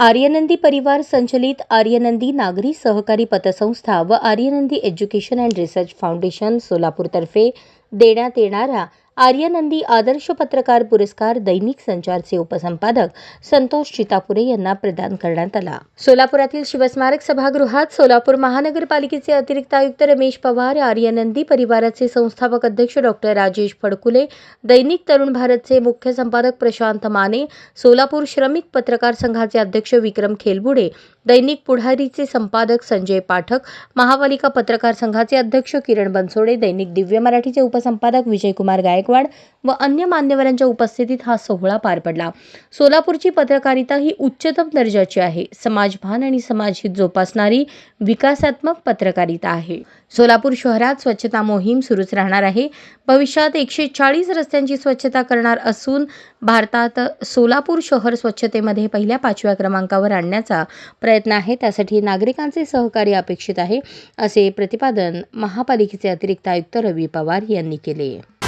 आर्यनंदी परिवार संचलित आर्यनंदी नागरी सहकारी पतसंस्था व Aryanandi education and research foundation सोलापूरतर्फे देण्यात येणारा आर्यनंदी आदर्श पत्रकार पुरस्कार दैनिक संचारचे उपसंपादक संतोष चितापुरे यांना प्रदान करण्यात आला. सोलापुरातील शिवस्मारक सभागृहात सोलापूर महानगरपालिकेचे अतिरिक्त आयुक्त रमेश पवार आर्यनंदी परिवाराचे संस्थापक अध्यक्ष डॉक्टर राजेश फडकुले दैनिक तरुण भारतचे मुख्य संपादक प्रशांत माने सोलापूर श्रमिक पत्रकार संघाचे अध्यक्ष विक्रम खेलबुडे दैनिक पुढारीचे संपादक संजय पाठक महापालिका पत्रकार संघाचे अध्यक्ष किरण बनसोडे दैनिक दिव्य मराठीचे उपसंपादक विजयकुमार गायकवाड व अन्य मान्यवरांच्या उपस्थितीत हा सोहळा पार पडला. सोलापूरची पत्रकारिता ही उच्चतम दर्जाची आहे. समाजभान आणि समाजहित जोपासणारी विकासात्मक पत्रकारिता आहे. सोलापूर शहरात स्वच्छता मोहीम सुरूच राहणार आहे. भविष्यात एकशे चाळीस रस्त्यांची स्वच्छता करणार असून भारतात सोलापूर शहर स्वच्छतेमध्ये पहिल्या पाचव्या क्रमांकावर आणण्याचा प्रयत्न आहे. त्यासाठी नागरिकांचे सहकार्य अपेक्षित आहे असे प्रतिपादन महापालिकेचे अतिरिक्त आयुक्त रवी पवार यांनी केले.